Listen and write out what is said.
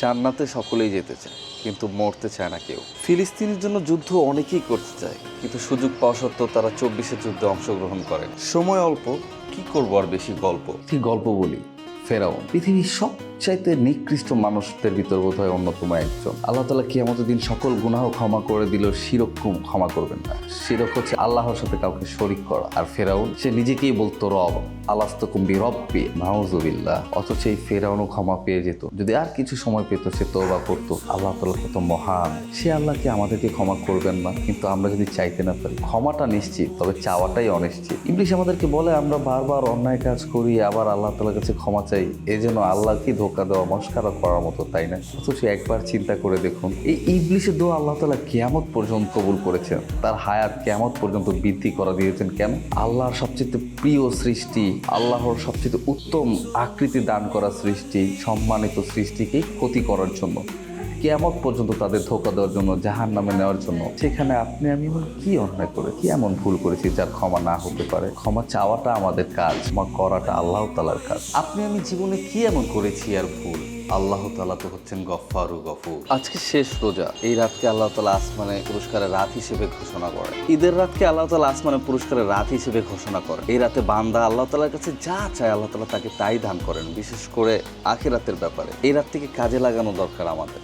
জান্নাতে সকলেই যেতে চায়, কিন্তু মরতে চায় না কেউ। ফিলিস্তিনের জন্য যুদ্ধ অনেকেই করতে চায়, কিন্তু সুযোগ পাওয়া সত্ত্বেও তারা চব্বিশে যুদ্ধে অংশগ্রহণ করেন সময় অল্প, কি করব আর বেশি গল্প? ঠিক গল্প বলি ফেরাও পৃথিবীর সবচাইতে নিকৃষ্ট মানুষদের ভিতর বোধ হয় অন্যতম একজন। আল্লাহ তালা কিয়ামতের দিন সকল গুনাহ ক্ষমা করে দিল শিরক কুম- ক্ষমা করবেন না। শিরক হচ্ছে আল্লাহর সাথে কাউকে শরিক করা। আর ফেরাউন, সে নিজেকেই বলতো রব আলাস্ত কুম্বি রব্বি মাউজুবিল্লাহ অথচ এই ফেরাউনও ক্ষমা পেয়ে যেত। যদি আর কিছু সময় পেত, সে তোবা করতো। আল্লাহ তালা কত মহান। সে আল্লাহকে আমাদেরকে ক্ষমা করবেন না, কিন্তু আমরা যদি চাইতে না পারি, ক্ষমাটা নিশ্চিত, তবে চাওয়াটাই অনিশ্চিত। ইংলিশ আমাদেরকে বলে, আমরা বারবার অন্যায় কাজ করি, আবার আল্লাহ তালার কাছে ক্ষমা চাই। এই জন্য আল্লাহকে ধোকা দেওয়া, মস্কারা করার মতো, তাই না? অথচ একবার চিন্তা করে দেখুন, এই ইবলিশের দোয়া আল্লাহ তালা কেয়ামত পর্যন্ত কবুল করেছেন। তার হায়াত কেয়ামত পর্যন্ত বৃদ্ধি করা দিয়েছেন কেন? আল্লাহর সবচেয়ে প্রিয় সৃষ্টি, আল্লাহর সবচেয়ে উত্তম আকৃতি দান করা সৃষ্টি, সম্মানিত সৃষ্টিকে ক্ষতি করার জন্য। কেয়ামত পর্যন্ত তাদের ধোকা দেওয়ার জন্য জাহান নামে নেওয়ার জন্য। সেখানে আপনি, আমি কি অন্যায় করে, কি এমন ভুল করেছি যার ক্ষমা না হতে পারে? ক্ষমা চাওয়াটা আমাদের কাজ, ক্ষমা করাটা আল্লাহ তালার কাজ। আপনি, আমি জীবনে কি এমন করেছি আর ভুল? আল্লাহ তালা তো হচ্ছেন গফফারু গফুর। আজকে শেষ রোজা। এই রাতকে আল্লাহ তালা আসমানে পুরস্কারের রাত হিসেবে ঘোষণা করে ঈদের রাতকে আল্লাহ তালা আসমানে পুরস্কারের রাত হিসেবে ঘোষণা করে এই রাতে বান্দা আল্লাহ তালার কাছে যা চায় আল্লাহ তালা তাকে তাই দান করেন, বিশেষ করে আখেরাতের ব্যাপারে। এই রাত থেকে কাজে লাগানো দরকার আমাদের।